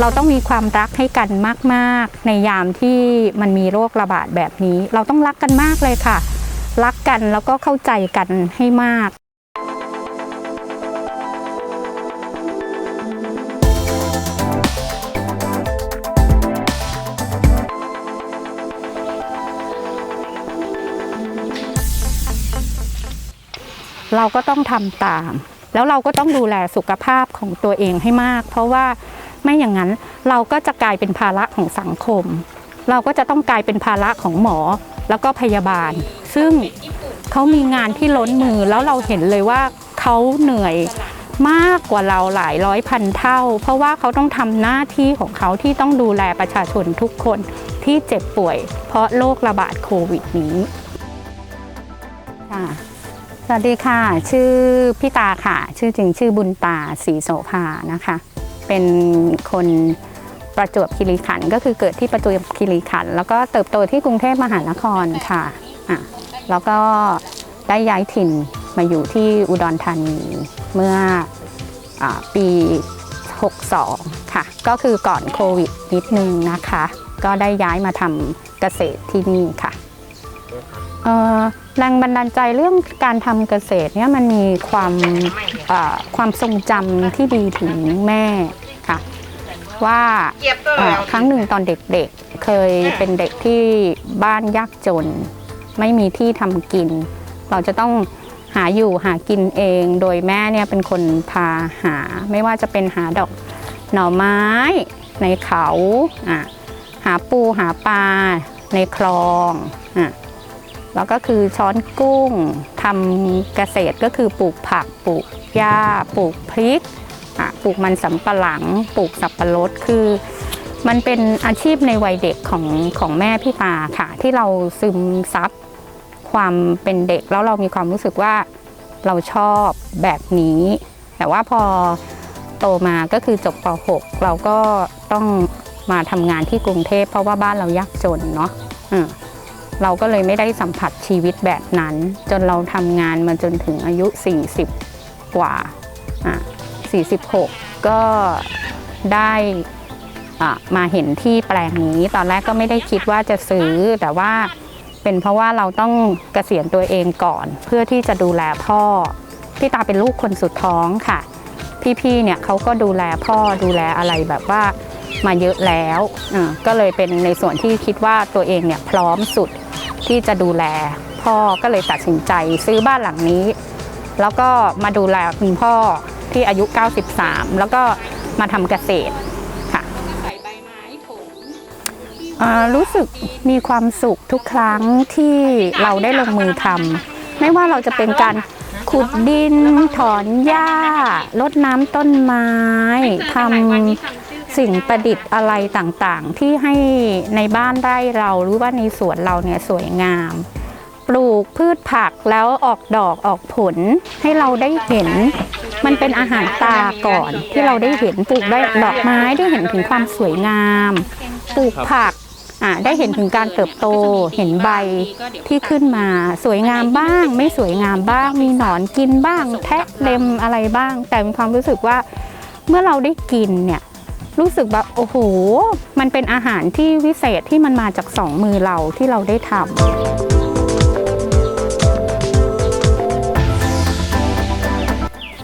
เราต้องมีความรักให้กันมากๆ ในยามที่มันมีโรคระบาดแบบนี้ เราต้องรักกันมากเลยค่ะ รักกันแล้วก็เข้าใจกันให้มากเราก็ต้องทำตาม แล้วเราก็ต้องดูแลสุขภาพของตัวเองให้มาก เพราะว่า ไม่อย่างนั้นเราก็จะกลายเป็นภาระของสังคม เราก็จะต้องกลายเป็นภาระของหมอแล้วก็พยาบาล ซึ่งเขามีงานที่ล้นมือแล้วเราเห็นเลยว่าเขาเหนื่อยมากกว่าเราหลายร้อยพันเท่า เพราะว่าเขาต้องทำหน้าที่ของเขาที่ต้องดูแลประชาชนทุกคนที่เจ็บป่วย เพราะโรคระบาดโควิดนี้ค่ะสวัสดีค่ะ ชื่อพี่ตาค่ะ ชื่อจริงชื่อบุญตาศรีโสภานะคะ เป็นคนประจวบคีรีขันธ์ก็คือเกิดที่ประจวบคีรีขันธ์แล้วก็เติบโตที่กรุงเทพมหานครค่ะอะ แล้วก็ได้ย้ายถิ่นมาอยู่ที่อุดรธานีเมื่ออปี 62 ค่ะ ก็คือก่อนโควิดนิดนึงนะคะ ก็ได้ย้ายมาทำเกษตรที่นี่ค่ะ แรงบันดาลใจเรื่องการทำเกษตรเนี่ยมันมีความความทรงจำที่ดีถึงแม่ค่ะว่าครั้งหนึ่งตอนเด็กๆ เคยเป็นเด็กที่บ้านยากจน ไม่มีที่ทำกิน เราจะต้องหาอยู่หากินเอง โดยแม่เนี่ยเป็นคนพาหา ไม่ว่าจะเป็นหาดอกหน่อไม้ในเขา หาปูหาปลาในคลองอะ แล้วก็คือช้อนกุ้งทำเกษตรก็คือปลูกผักปลูกหญ้าปลูกพริกปลูกมันสำปะหลังปลูกสับปะรดคือ มันเป็นอาชีพในวัยเด็กของของแม่พี่ตาค่ะ ที่เราซึมซับความเป็นเด็กแล้วเรามีความรู้สึกว่าเราชอบแบบนี้ แต่ว่าพอโตมาก็คือจบป .6 เราก็ต้องมาทำงานที่กรุงเทพเพราะว่าบ้านเรายากจนเนาะ เราก็เลยไม่ได้สัมผัสชีวิตแบบนั้น จนเราทำงานมาจนถึงอายุ 40 กว่าอะ46 ก็ได้มาเห็นที่แปลงนี้ ตอนแรกก็ไม่ได้คิดว่าจะซื้อ แต่ว่าเป็นเพราะว่าเราต้องเกษียณตัวเองก่อน เพื่อที่จะดูแลพ่อ พี่ตาเป็นลูกคนสุดท้องค่ะ พี่ๆเนี่ยเขาก็ดูแลพ่อดูแลอะไรแบบว่ามาเยอะแล้ว ก็เลยเป็นในส่วนที่คิดว่าตัวเองเนี่ยพร้อมสุด ที่จะดูแล พ่อก็เลยตัดสินใจซื้อบ้านหลังนี้ แล้วก็มาดูแลคุณพ่อที่อายุ 93 แล้วก็มาทำเกษตรค่ะอ่ารู้สึกมีความสุขทุกครั้งที่เราได้ลงมือทำไม่ว่าเราจะเป็นการขุดดิน ถอนหญ้า รดน้ำต้นไม้ทำ สิ่งประดิษฐ์อะไรต่างๆ ที่ให้ในบ้านไร่เราหรือว่าในสวนเราเนี่ยสวยงาม ปลูกพืชผักแล้วออกดอกออกผลให้เราได้เห็น มันเป็นอาหารตาก่อนที่เราได้เห็นปลูกได้ดอกไม้ได้เห็นถึงความสวยงามปลูกผักอะได้เห็นถึงการเติบโตเห็นใบที่ขึ้นมาสวยงามบ้าง ไม่สวยงามบ้าง มีหนอนกินบ้าง แทะเล็มอะไรบ้าง แต่มีความรู้สึกว่าเมื่อเราได้กินเนี่ย รู้สึกแบบโอ้โห มันเป็นอาหารที่วิเศษที่มันมาจากสองมือเราที่เราได้ทำ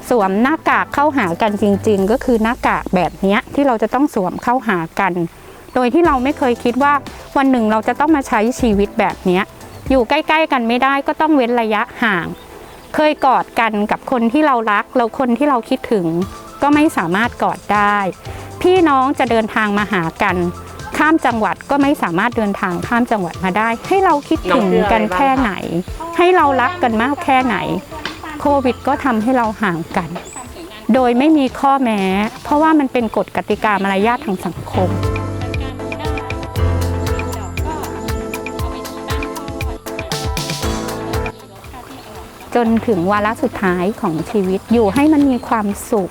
สวมหน้ากากเข้าหากันจริง ๆ ก็คือหน้ากากแบบนี้ที่เราจะต้องสวมเข้าหากัน โดยที่เราไม่เคยคิดว่าวันหนึ่งเราจะต้องมาใช้ชีวิตแบบนี้อยู่ใกล้ ๆ กันไม่ได้ก็ต้องเว้นระยะห่าง เคยกอดกันกับคนที่เรารักแล้วคนที่เราคิดถึง ก็ไม่สามารถกอดได้ พี่น้องจะเดินทางมาหากัน ข้ามจังหวัดก็ไม่สามารถเดินทางข้ามจังหวัดมาได้ ให้เราคิดถึงกันแค่ไหน ให้เรารักกันมากแค่ไหน โควิดก็ทำให้เราห่างกัน โดยไม่มีข้อแม้ เพราะว่ามันเป็นกฎกติกามารยาททางสังคมจนถึงวาระสุดท้ายของชีวิตอยู่ให้มันมีความสุข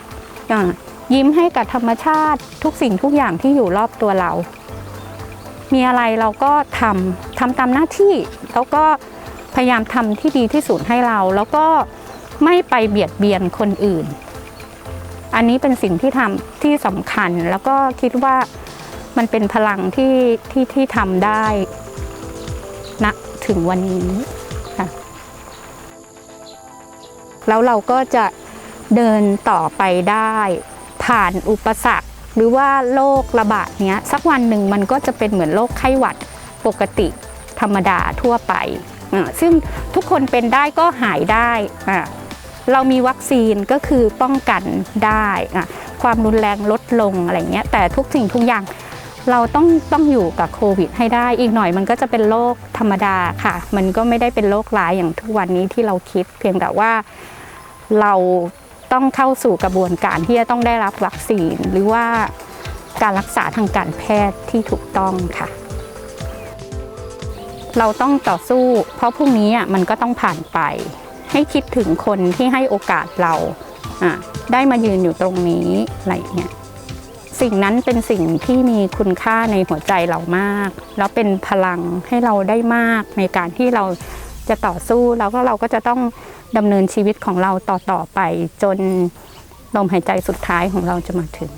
อะ ยิ้มให้กับธรรมชาติทุกสิ่งทุกอย่างที่อยู่รอบตัวเรา มีอะไรเราก็ทำทำตามหน้าที่ แล้วก็พยายามทำที่ดีที่สุดให้เรา แล้วก็ไม่ไปเบียดเบียนคนอื่น อันนี้เป็นสิ่งที่ทำที่สำคัญ แล้วก็คิดว่ามันเป็นพลังที่ที่ที่ทำได้ณถึงวันนี้ค่ะแล้วเราก็จะเดินต่อไปได้ ผ่านอุปสรรค หรือว่าโรคระบาดเนี้ยสักวันหนึ่งมันก็จะเป็นเหมือนโรคไข้หวัดปกติธรรมดาทั่วไปอ่าซึ่งทุกคนเป็นได้ก็หายได้อ่าเรามีวัคซีนก็คือป้องกันได้อะความรุนแรงลดลงอะไรเงี้ยแต่ทุกสิ่งทุกอย่างเราต้องต้องอยู่กับโควิดให้ได้ อีกหน่อยมันก็จะเป็นโรคธรรมดาค่ะ มันก็ไม่ได้เป็นโรคร้ายอย่างทุกวันนี้ที่เราคิด เพียงแต่ว่าเรา ต้องเข้าสู่กระบวนการที่จะต้องได้รับวัคซีน หรือว่าการรักษาทางการแพทย์ที่ถูกต้องค่ะ เราต้องต่อสู้ เพราะพรุ่งนี้อะมันก็ต้องผ่านไป ให้คิดถึงคนที่ให้โอกาสเราอะได้มายืนอยู่ตรงนี้อะไรเงี้ยสิ่งนั้นเป็นสิ่งที่มีคุณค่าในหัวใจเรามาก แล้วเป็นพลังให้เราได้มากในการที่เราจะต่อสู้แล้วก็เราก็จะต้อง ดำเนินชีวิตของเราต่อๆไปจนลมหายใจสุดท้ายของเราจะมาถึง